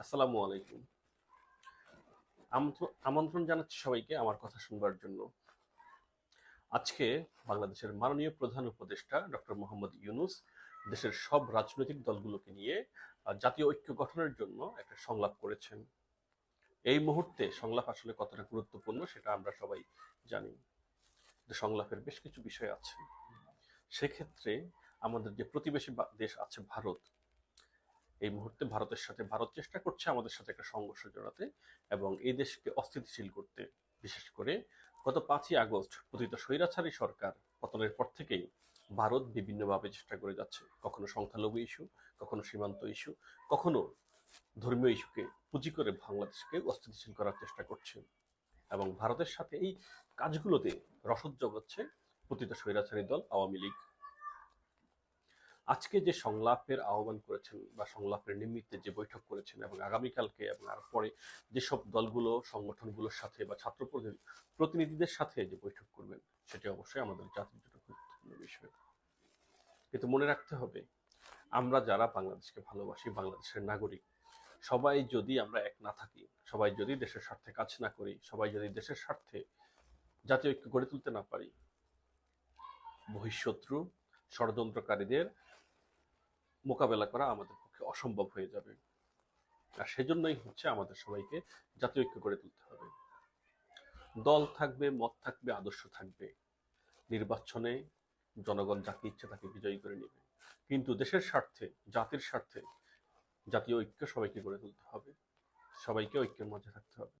আসসালামু আলাইকুম। আমন্ত্র- আমন্ত্রণ জানাচ্ছি সবাইকে আমার কথা শুনবার জন্য। আজকে বাংলাদেশের মাননীয় প্রধান উপদেষ্টা ডক্টর মোহাম্মদ ইউনুস দেশের সব রাজনৈতিক দলগুলোকে নিয়ে জাতীয় ঐক্য গঠনের জন্য একটা সংলাপ করেছেন। এই মুহূর্তে সংলাপ আসলে কতটা গুরুত্বপূর্ণ সেটা আমরা সবাই জানি। সংলাপের বেশ কিছু বিষয় আছে। সেক্ষেত্রে আমাদের যে প্রতিবেশী দেশ আছে ভারত এই মুহূর্তে ভারতের সাথে, ভারত চেষ্টা করছে আমাদের সাথে একটা সংঘর্ষ জড়াতে এবং এই দেশকে অস্থিতিশীল করতে। বিশেষ করে গত পাঁচই আগস্ট পতিত স্বৈরাচারী সরকার পতনের পর থেকেই ভারত বিভিন্নভাবে চেষ্টা করে যাচ্ছে। কখনো সংখ্যালঘু ইস্যু, কখনো সীমান্ত ইস্যু, কখনো ধর্মীয় ইস্যুকে পুঁজি করে বাংলাদেশকে অস্থিতিশীল করার চেষ্টা করছে এবং ভারতের সাথে এই কাজগুলোতে রসদ জগাচ্ছে পতিত স্বৈরাচারী দল আওয়ামী লীগ। আজকে যে সংলাপের আহ্বান করেছেন বা সংলাপের নিমিত্তে যে বৈঠক করেছেন এবং আগামীকালকে এবং আর পরে যেসব দলগুলো, সংগঠনগুলোর সাথে বা ছাত্র প্রতি- প্রতিনিধিদের সাথে যে বৈঠক করবেন, সেটি অবশ্যই আমাদের জাতির জন্য গুরুত্বপূর্ণ বিষয়। কিন্তু মনে রাখতে হবে, আমরা যারা বাংলাদেশকে ভালোবাসি, বাংলাদেশের নাগরিক, সবাই যদি আমরা এক না থাকি, সবাই যদি দেশের স্বার্থে কাজ না করি, সবাই যদি দেশের স্বার্থে জাতীয় ঐক্য গড়ে তুলতে না পারি বহিঃশত্রু ষড়যন্ত্রকারীদের মোকাবেলা করা আমাদের পক্ষে অসম্ভব হয়ে যাবে। আর সেজন্যই হচ্ছে আমাদের সবাইকে জাতীয় ঐক্য করে তুলতে হবে। দল থাকবে, মত থাকবে, আদর্শ থাকবে। নির্বাচনে জনগণ যাকে ইচ্ছে তাকে বিজয়ী করে নেবে। কিন্তু দেশের স্বার্থে, জাতির স্বার্থে জাতীয় ঐক্য সবাইকে গড়ে তুলতে হবে। সবাইকে ঐক্যের মাঝে থাকতে হবে।